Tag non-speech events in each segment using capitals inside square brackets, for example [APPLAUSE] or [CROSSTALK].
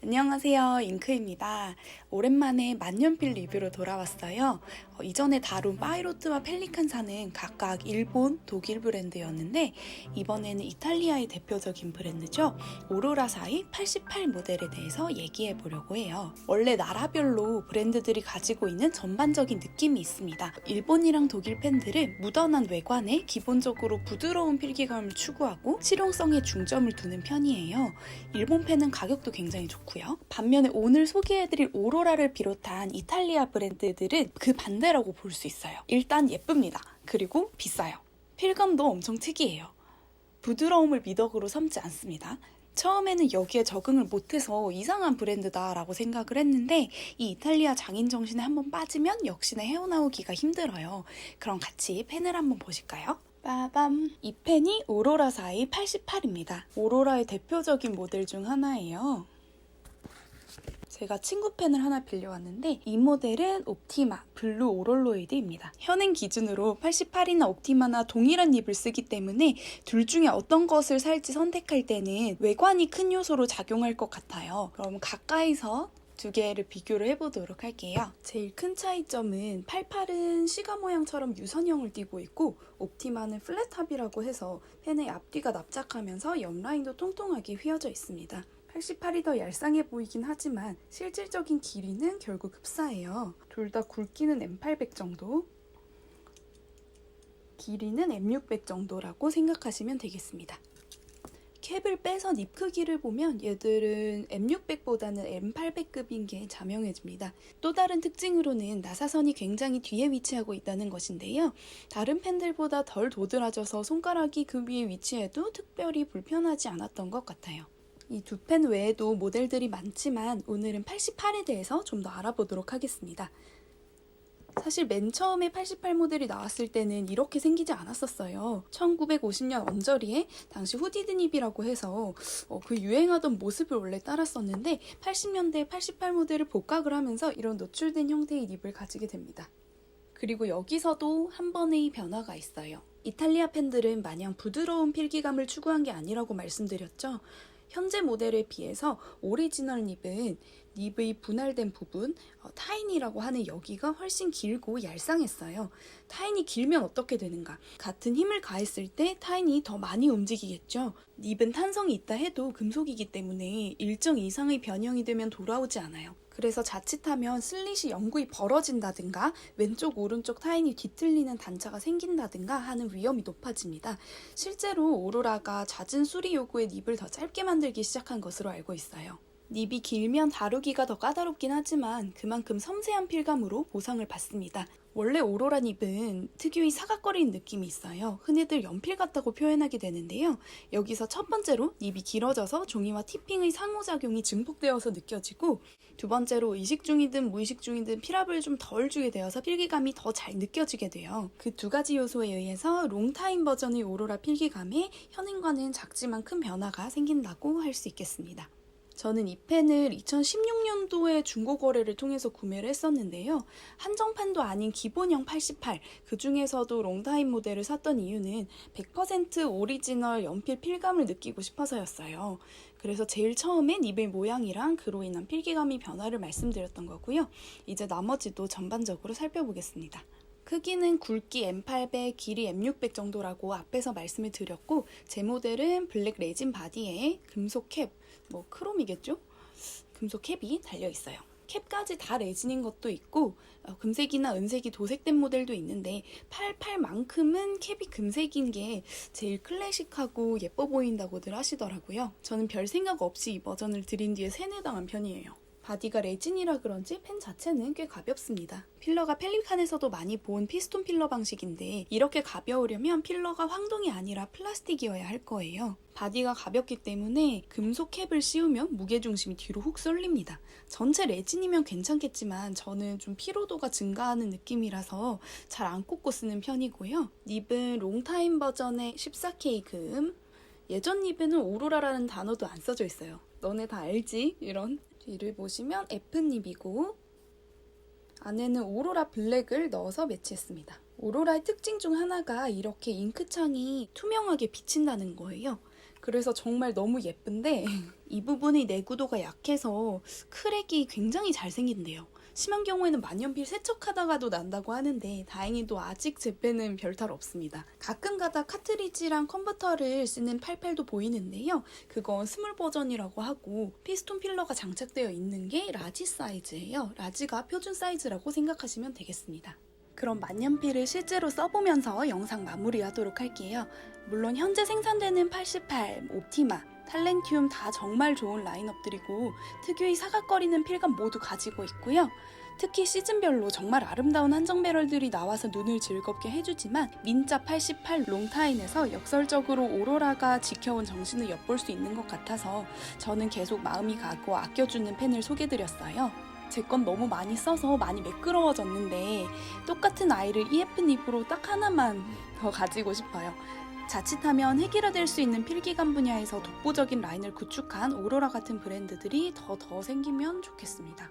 안녕하세요. 잉크입니다. 오랜만에 만년필 리뷰로 돌아왔어요. 어, 이전에 다룬 파이로트와 펠리칸사는 각각 일본, 독일 브랜드였는데 이번에는 이탈리아의 대표적인 브랜드죠. 오로라사의 88 모델에 대해서 얘기해 보려고 해요. 원래 나라별로 브랜드들이 가지고 있는 전반적인 느낌이 있습니다. 일본이랑 독일 펜들은 무던한 외관에 기본적으로 부드러운 필기감을 추구하고 실용성에 중점을 두는 편이에요. 일본 펜은 가격도 굉장히 좋고 요. 반면에 오늘 소개해드릴 오로라를 비롯한 이탈리아 브랜드들은 그 반대라고 볼 수 있어요. 일단 예쁩니다. 그리고 비싸요. 필감도 엄청 특이해요. 부드러움을 미덕으로 삼지 않습니다. 처음에는 여기에 적응을 못해서 이상한 브랜드다라고 생각을 했는데 이 이탈리아 장인 정신에 한번 빠지면 역시나 헤어나오기가 힘들어요. 그럼 같이 펜을 한번 보실까요? 빠밤! 이 펜이 오로라사의 88입니다. 오로라의 대표적인 모델 중 하나예요. 제가 친구 펜을 하나 빌려왔는데 이 모델은 옵티마 블루 오롤로이드입니다. 현행 기준으로 88이나 옵티마나 동일한 닙을 쓰기 때문에 둘 중에 어떤 것을 살지 선택할 때는 외관이 큰 요소로 작용할 것 같아요. 그럼 가까이서 두 개를 비교를 해보도록 할게요. 제일 큰 차이점은 88은 시가 모양처럼 유선형을 띠고 있고 옵티마는 플랫탑이라고 해서 펜의 앞뒤가 납작하면서 옆 라인도 통통하게 휘어져 있습니다. 88이 더 얄쌍해 보이긴 하지만 실질적인 길이는 결국 흡사해요. 둘 다 굵기는 M800 정도, 길이는 M600 정도라고 생각하시면 되겠습니다. 캡을 빼서 닙 크기를 보면 얘들은 M600보다는 M800급인 게 자명해집니다. 또 다른 특징으로는 나사선이 굉장히 뒤에 위치하고 있다는 것인데요. 다른 펜들보다 덜 도드라져서 손가락이 그 위에 위치해도 특별히 불편하지 않았던 것 같아요. 이 두 펜 외에도 모델들이 많지만 오늘은 88에 대해서 좀 더 알아보도록 하겠습니다. 사실 맨 처음에 88 모델이 나왔을 때는 이렇게 생기지 않았었어요. 1950년 언저리에 당시 후디드 닙이라고 해서 어, 그 유행하던 모습을 원래 따랐었는데 80년대 88 모델을 복각을 하면서 이런 노출된 형태의 닙을 가지게 됩니다. 그리고 여기서도 한 번의 변화가 있어요. 이탈리아 펜들은 마냥 부드러운 필기감을 추구한 게 아니라고 말씀드렸죠. 현재 모델에 비해서 오리지널 닙은 닙의 분할된 부분, 어, 타인이라고 하는 여기가 훨씬 길고 얄쌍했어요. 타인이 길면 어떻게 되는가? 같은 힘을 가했을 때 타인이 더 많이 움직이겠죠. 닙은 탄성이 있다 해도 금속이기 때문에 일정 이상의 변형이 되면 돌아오지 않아요. 그래서 자칫하면 슬릿이 영구히 벌어진다든가 왼쪽 오른쪽 타인이 뒤틀리는 단차가 생긴다든가 하는 위험이 높아집니다. 실제로 오로라가 잦은 수리 요구에 닙을 더 짧게 만들기 시작한 것으로 알고 있어요. 닙이 길면 다루기가 더 까다롭긴 하지만 그만큼 섬세한 필감으로 보상을 받습니다. 원래 오로라 닙은 특유의 사각거리는 느낌이 있어요. 흔히들 연필 같다고 표현하게 되는데요. 여기서 첫 번째로 닙이 길어져서 종이와 티핑의 상호작용이 증폭되어서 느껴지고 두 번째로 의식 중이든 무의식 중이든 필압을 좀 덜 주게 되어서 필기감이 더 잘 느껴지게 돼요. 그 두 가지 요소에 의해서 롱타임 버전의 오로라 필기감에 현행과는 작지만 큰 변화가 생긴다고 할 수 있겠습니다. 저는 이 펜을 2016년도에 중고 거래를 통해서 구매를 했었는데요. 한정판도 아닌 기본형 88, 그 중에서도 롱타임 모델을 샀던 이유는 100% 오리지널 연필 필감을 느끼고 싶어서였어요. 그래서 제일 처음엔 닙의 모양이랑 그로 인한 필기감이 변화를 말씀드렸던 거고요. 이제 나머지도 전반적으로 살펴보겠습니다. 크기는 굵기 M800, 길이 M600 정도라고 앞에서 말씀을 드렸고 제 모델은 블랙 레진 바디에 금속 캡, 뭐 크롬이겠죠? 금속 캡이 달려 있어요. 캡까지 다 레진인 것도 있고 어, 금색이나 은색이 도색된 모델도 있는데 88만큼은 캡이 금색인 게 제일 클래식하고 예뻐 보인다고들 하시더라고요. 저는 별 생각 없이 이 버전을 드린 뒤에 세뇌당한 편이에요. 바디가 레진이라 그런지 펜 자체는 꽤 가볍습니다. 필러가 펠리칸에서도 많이 본 피스톤 필러 방식인데 이렇게 가벼우려면 필러가 황동이 아니라 플라스틱이어야 할 거예요. 바디가 가볍기 때문에 금속 캡을 씌우면 무게중심이 뒤로 훅 쏠립니다. 전체 레진이면 괜찮겠지만 저는 좀 피로도가 증가하는 느낌이라서 잘 안 꽂고 쓰는 편이고요. 닙은 롱타임 버전의 14K 금, 예전 립에는 오로라라는 단어도 안 써져 있어요. 너네 다 알지? 이런 뒤를 보시면 F닙이고 안에는 오로라 블랙을 넣어서 매치했습니다. 오로라의 특징 중 하나가 이렇게 잉크창이 투명하게 비친다는 거예요. 그래서 정말 너무 예쁜데 [LAUGHS] 이 부분이 내구도가 약해서 크랙이 굉장히 잘 생긴대요. 심한 경우에는 만년필 세척하다가도 난다고 하는데 다행히도 아직 제 빼는 별탈 없습니다. 가끔가다 카트리지랑 컨버터를 쓰는 팔팔도 보이는데요. 그건 스몰 버전이라고 하고 피스톤 필러가 장착되어 있는 게 라지 사이즈예요. 라지가 표준 사이즈라고 생각하시면 되겠습니다. 그럼 만년필을 실제로 써보면서 영상 마무리하도록 할게요. 물론 현재 생산되는 88, 옵티마, 탈렌티움 다 정말 좋은 라인업들이고 특유의 사각거리는 필감 모두 가지고 있고요. 특히 시즌별로 정말 아름다운 한정 배럴들이 나와서 눈을 즐겁게 해주지만 민자 88 롱타인에서 역설적으로 오로라가 지켜온 정신을 엿볼 수 있는 것 같아서 저는 계속 마음이 가고 아껴주는 펜을 소개드렸어요. 제 건 너무 많이 써서 많이 매끄러워졌는데 똑같은 아이를 EF 닙으로 딱 하나만 더 가지고 싶어요. 자칫하면 해결화될 수 있는 필기감 분야에서 독보적인 라인을 구축한 오로라 같은 브랜드들이 더더 생기면 좋겠습니다.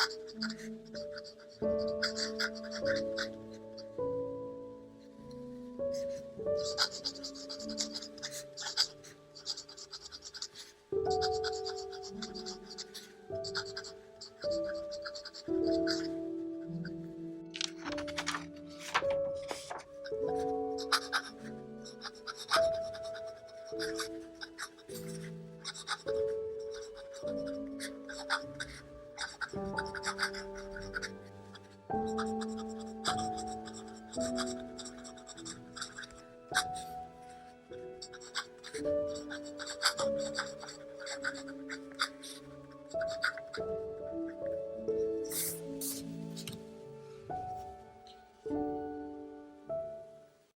Thank you. Thank you.